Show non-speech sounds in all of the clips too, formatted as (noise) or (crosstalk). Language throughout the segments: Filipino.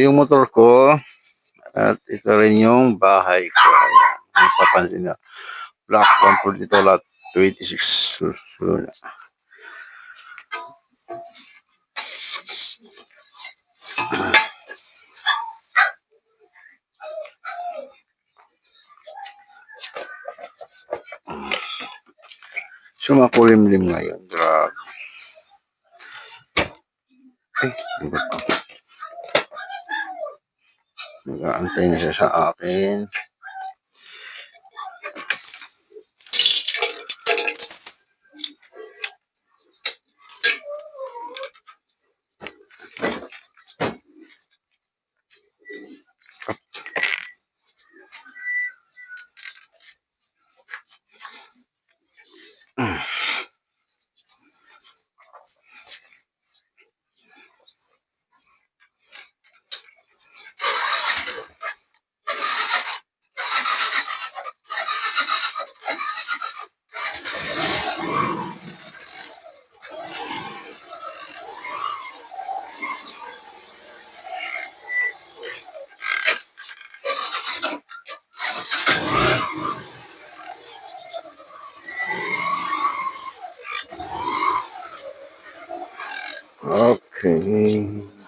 Yung motor ko. At ito rin yung bahay ko. Ang papansin na. Block 142 lot 26 Luna. Sumakulimlim ngayon. Grabe. Ay? Nag-aantay na siya sa akin. Okay.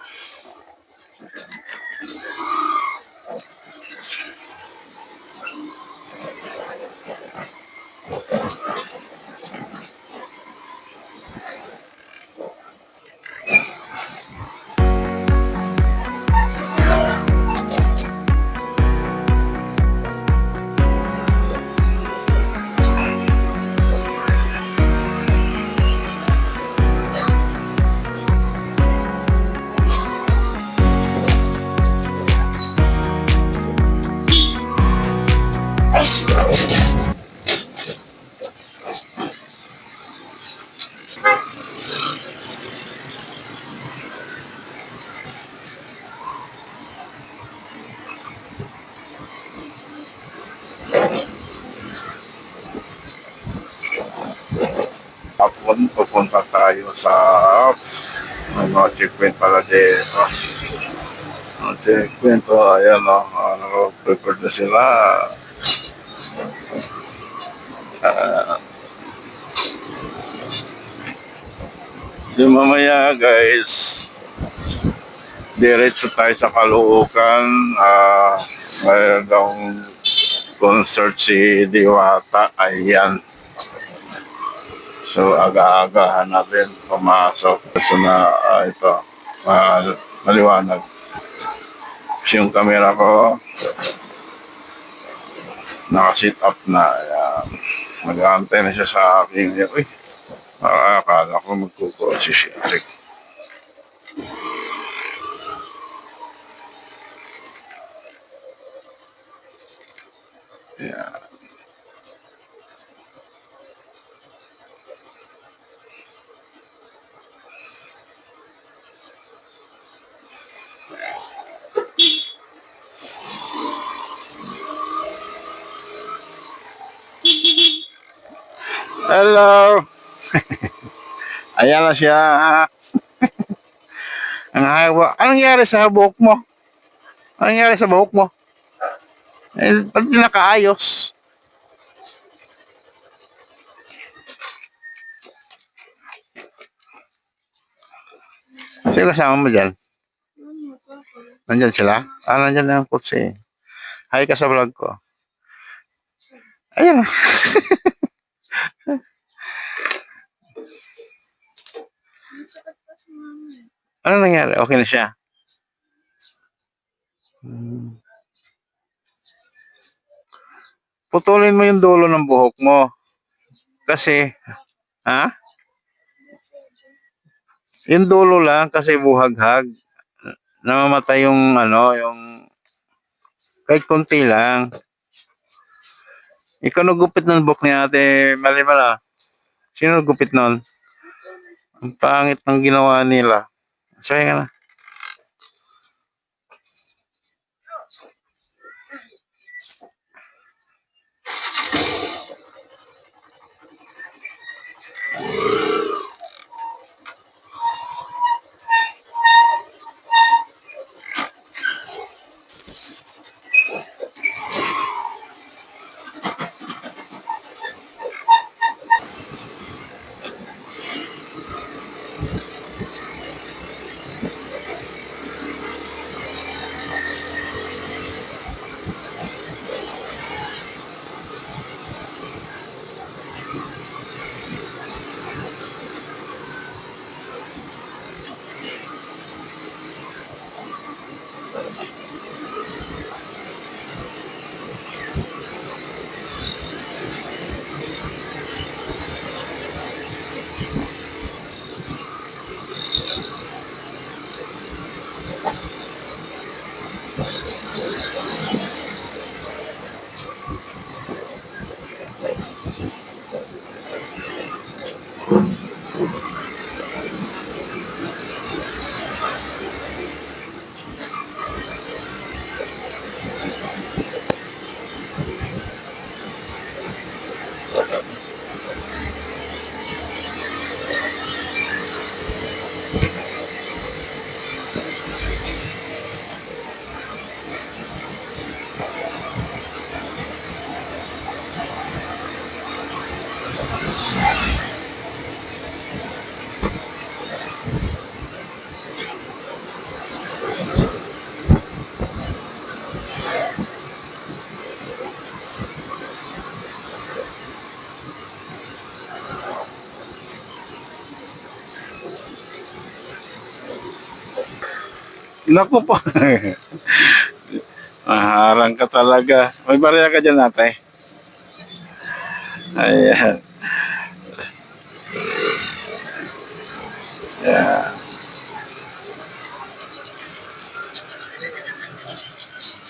Hapon, pupunta tayo sa ano, checkpoint pala dito. Ang checkpoint, oh, ayan oh, naka-prepare na sila. Ah. Di mamaya guys, diretso tayo sa Caloocan. Ah, mayroon daw concert si Diwata. Ayan. So, aga-agahan natin pumasok. Kasi na ah, ito, ma- maliwanag. Kasi yung camera ko, naka-sit up na. Ayan. Mag-aantay na siya sa akin. Uy, ah, akala ko magkukotse siya. Hello. (laughs) Ayan na siya. (laughs) Ang haba. Anong nangyari sa buhok mo? Anong nangyari sa buhok mo? Eh, ba't di nakaayos? Sino kasama mo dyan? Nandyan sila? Ah, nandyan na ang kutsi. Hi ka sa vlog ko. Ayan. (laughs) Ano nangyari? Okay na siya? Hmm. Putulin mo yung dulo ng buhok mo. Kasi, ha? Yung dulo lang kasi buhaghag. Namamatay yung ano, yung kahit konti lang. Ikaw nagupit ng buhok ni ate Malimala. Sino nagupit nun? Ang pangit ng ginawa nila. Nga na. Naku po. (laughs) Maharang ka talaga. May barya ka dyan, ate. Ayan. Yeah.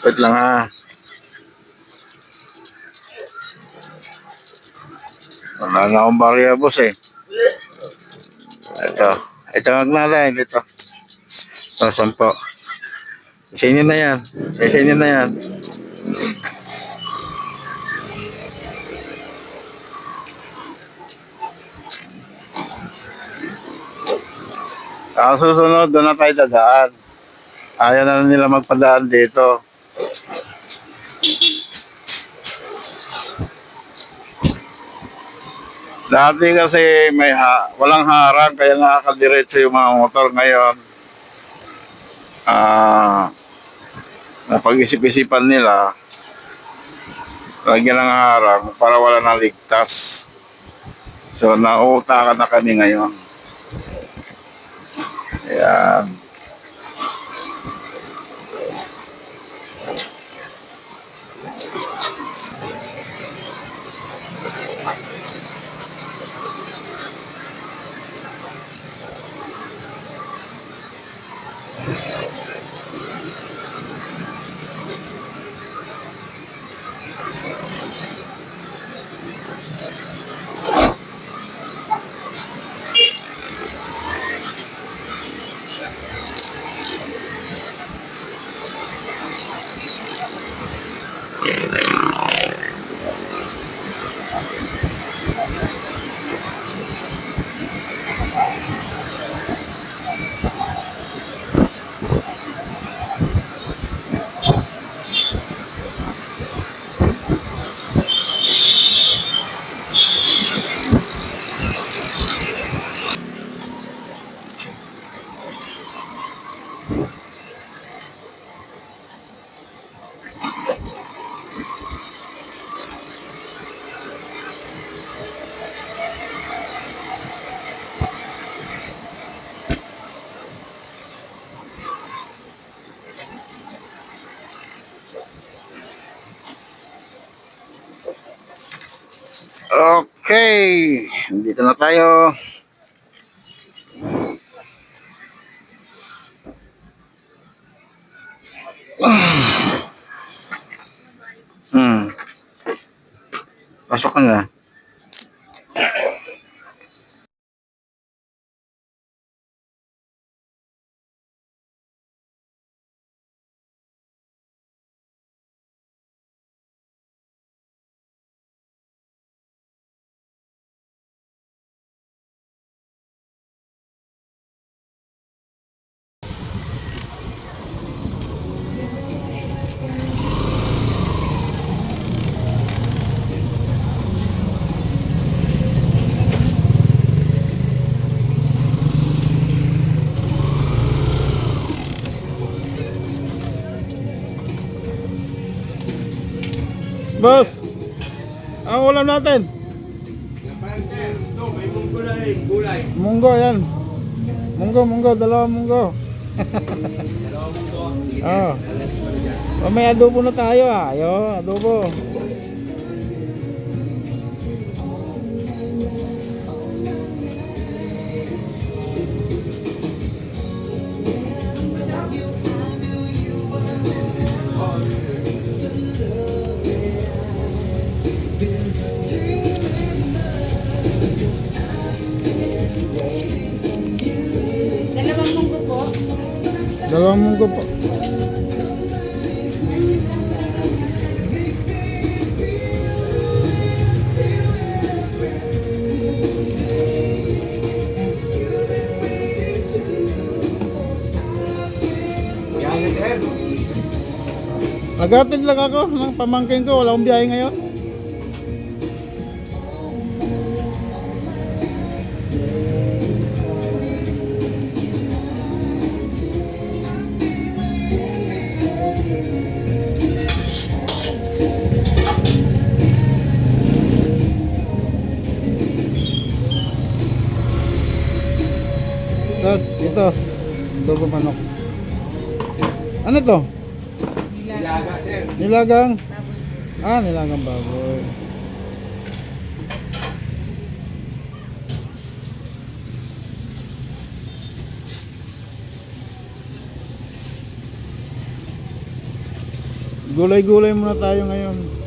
Wait lang ha. Wala na akong barya, boss eh. Ito. Ito magnalain. Ito. Ito, sampo. Sa inyo na yan. Sa inyo na yan. Ang susunod, doon na tayo dadaan. Ayaw na nila magpadaan dito. Dati kasi may ha walang harang kaya nakakadiretso yung mga motor ngayon. Ah, napag-isip-isipan nila lagyan ng harang para wala nang ligtas. So, nauutakan na kami ngayon. Ayan. Okay, dito na tayo. (sighs) Hmm. Pasok ka na. Boss. Ang ulam natin. Munggo yan. Munggo, munggo, dalawang munggo. Oh. Oh, may adobo na tayo ah. Ayo, adobo. Nagatid lang ako ng pamangkin ko. Wala akong biyahe ngayon. Ito, ito. Dogo manok. Ano to? Nilagang? Ah, nilagang baboy. Gulay-gulay muna tayo ngayon.